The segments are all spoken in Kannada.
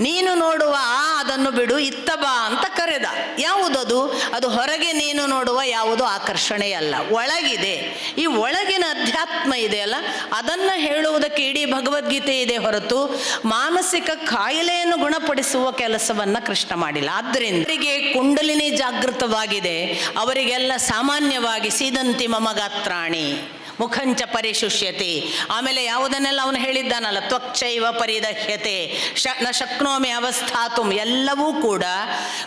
ನೀನು ನೋಡುವ, ಆ, ಅದನ್ನು ಬಿಡು, ಇತ್ತ ಬಾ ಅಂತ ಕರೆದ. ಯಾವುದದು? ಅದು ಹೊರಗೆ ನೀನು ನೋಡುವ ಯಾವುದು ಆಕರ್ಷಣೆಯಲ್ಲ ಒಳಗಿದೆ. ಈ ಒಳಗಿನ ಅಧ್ಯಾತ್ಮ ಇದೆಯಲ್ಲ ಅದನ್ನು ಹೇಳುವುದಕ್ಕೆ ಇಡೀ ಭಗವದ್ಗೀತೆ ಇದೆ ಹೊರತು. ಮಾನಸಿಕ ಕಾಯಿಲೆಯನ್ನು ಗುಣಪಡಿಸುವ ಕೆಲಸವನ್ನ ಕೃಷ್ಣ ಮಾಡಿಲ್ಲ. ಆದ್ದರಿಂದ ಅವರಿಗೆ ಕುಂಡಲಿನಿ ಜಾಗೃತವಾಗಿದೆ. ಅವರಿಗೆಲ್ಲ ಸಾಮಾನ್ಯವಾಗಿ ಸೀದಂತಿ ಮಮ ಗಾತ್ರಾಣಿ ಮುಖಂಚ ಪರಿಶುಷ್ಯತೆ. ಆಮೇಲೆ ಯಾವುದನ್ನೆಲ್ಲ ಅವನು ಹೇಳಿದ್ದಾನಲ್ಲ? ತ್ವಕ್ಷೈವ ಪರಿದಹ್ಯತೆ. ಶ, ನ ಶಕ್ನೋಮಿ ಅವಸ್ಥಾತುಂ. ಎಲ್ಲವೂ ಕೂಡ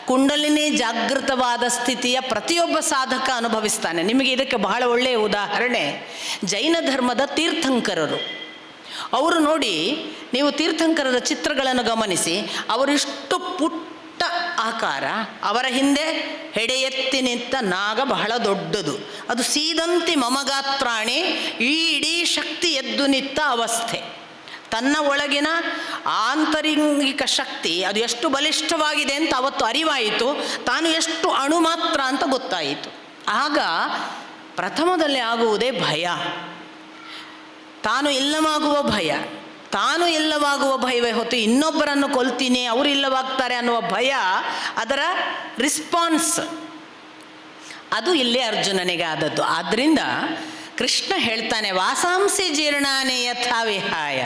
ಕುಂಡಲಿನಿ ಜಾಗೃತವಾದ ಸ್ಥಿತಿಯ ಪ್ರತಿಯೊಬ್ಬ ಸಾಧಕ ಅನುಭವಿಸ್ತಾನೆ. ನಿಮಗೆ ಇದಕ್ಕೆ ಬಹಳ ಒಳ್ಳೆಯ ಉದಾಹರಣೆ. ಜೈನ ಧರ್ಮದ ತೀರ್ಥಂಕರರು. ಅವರು ನೋಡಿ, ನೀವು ತೀರ್ಥಂಕರರ ಚಿತ್ರಗಳನ್ನು ಗಮನಿಸಿ, ಅವರಿಷ್ಟು ಪುಟ್ಟ ಆಕಾರ ಅವರ ಹಿಂದೆ ಹೆಡೆಯೆತ್ತಿ ನಿಂತ ನಾಗ ಬಹಳ ದೊಡ್ಡದು. ಅದು ಸೀದಂತಿ ಮಮಗಾತ್ರಾಣಿ, ಈ ಇಡೀ ಶಕ್ತಿ ಎದ್ದು ನಿಂತ ಅವಸ್ಥೆ. ತನ್ನ ಒಳಗಿನ ಆಂತರಿಕ ಶಕ್ತಿ, ಅದು ಎಷ್ಟು ಬಲಿಷ್ಠವಾಗಿದೆ ಅಂತ ಅವತ್ತು ಅರಿವಾಯಿತು. ತಾನು ಎಷ್ಟು ಅಣು ಮಾತ್ರ ಅಂತ ಗೊತ್ತಾಯಿತು. ಆಗ ಪ್ರಥಮದಲ್ಲಿ ಆಗುವುದೇ ಭಯ. ತಾನು ಇಲ್ಲವಾಗುವ ಭಯ. ತಾನು ಇಲ್ಲವಾಗುವ ಭಯವೇ ಹೊತ್ತು ಇನ್ನೊಬ್ಬರನ್ನು ಕೊಲ್ತೀನಿ, ಅವರು ಇಲ್ಲವಾಗ್ತಾರೆ ಅನ್ನುವ ಭಯ, ಅದರ ರಿಸ್ಪಾನ್ಸ್ ಅದು ಇಲ್ಲೇ ಅರ್ಜುನನಿಗೆ ಆದದ್ದು. ಆದ್ದರಿಂದ ಕೃಷ್ಣ ಹೇಳ್ತಾನೆ, ವಾಸಾಂಸಿ ಜೀರ್ಣಾನೇ ಯಥಾ ವಿಹಾಯ.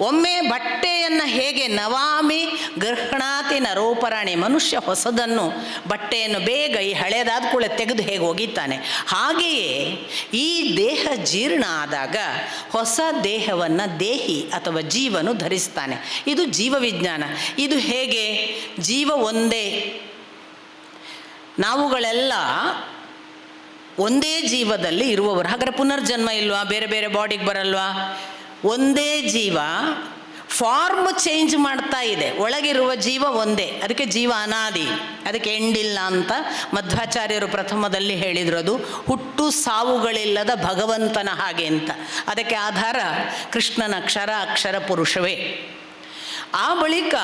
ಒಮ್ಮೆ ಬಟ್ಟೆಯನ್ನು ಹೇಗೆ ನವಾಮಿ ಗೃಹಣಾತಿ ನರೋಪರಾಣಿ ಮನುಷ್ಯ ಹೊಸದನ್ನು ಬಟ್ಟೆಯನ್ನು ಬೇಗ ಈ ಹಳೆಯದಾದ ಕೂಡ ತೆಗೆದು ಹೇಗೆ ಒಗಿತಾನೆ? ಹಾಗೆಯೇ ಈ ದೇಹ ಜೀರ್ಣ ಆದಾಗ ಹೊಸ ದೇಹವನ್ನು ದೇಹಿ ಅಥವಾ ಜೀವನು ಧರಿಸ್ತಾನೆ. ಇದು ಜೀವ ವಿಜ್ಞಾನ. ಇದು ಹೇಗೆ? ಜೀವ ಒಂದೇ. ನಾವುಗಳೆಲ್ಲ ಒಂದೇ ಜೀವದಲ್ಲಿ ಇರುವವರು. ಹಾಗಾದ್ರೆ ಪುನರ್ಜನ್ಮ ಇಲ್ವಾ? ಬೇರೆ ಬೇರೆ ಬಾಡಿಗೆ ಬರಲ್ವಾ? ಒಂದೇ ಜೀವ ಫಾರ್ಮ್ ಚೇಂಜ್ ಮಾಡ್ತಾ ಇದೆ. ಒಳಗಿರುವ ಜೀವ ಒಂದೇ. ಅದಕ್ಕೆ ಜೀವ ಅನಾದಿ. ಅದಕ್ಕೆ ಎಂಡಿಲ್ಲ ಅಂತ ಮಧ್ವಾಚಾರ್ಯರು ಪ್ರಥಮದಲ್ಲಿ ಹೇಳಿದ್ರು ಅದು ಹುಟ್ಟು ಸಾವುಗಳಿಲ್ಲದ ಭಗವಂತನ ಹಾಗೆ ಅಂತ. ಅದಕ್ಕೆ ಆಧಾರ ಕೃಷ್ಣನ ಅಕ್ಷರ ಅಕ್ಷರ ಪುರುಷವೇ. ಆ ಬಳಿಕ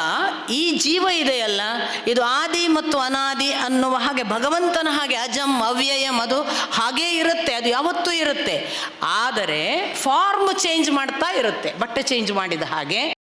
ಈ ಜೀವ ಇದೆಯಲ್ಲ? ಇದು ಆದಿ ಮತ್ತು ಅನಾದಿ ಅನ್ನುವ ಹಾಗೆ ಭಗವಂತನ ಹಾಗೆ ಅಜಂ, ಅವ್ಯಯಂ ಅದು ಹಾಗೇ ಇರುತ್ತೆ, ಅದು ಯಾವತ್ತೂ ಇರುತ್ತೆ. ಆದರೆ ಫಾರ್ಮ್ ಚೇಂಜ್ ಮಾಡ್ತಾ ಇರುತ್ತೆ, ಬಟ್ಟೆ ಚೇಂಜ್ ಮಾಡಿದ ಹಾಗೆ.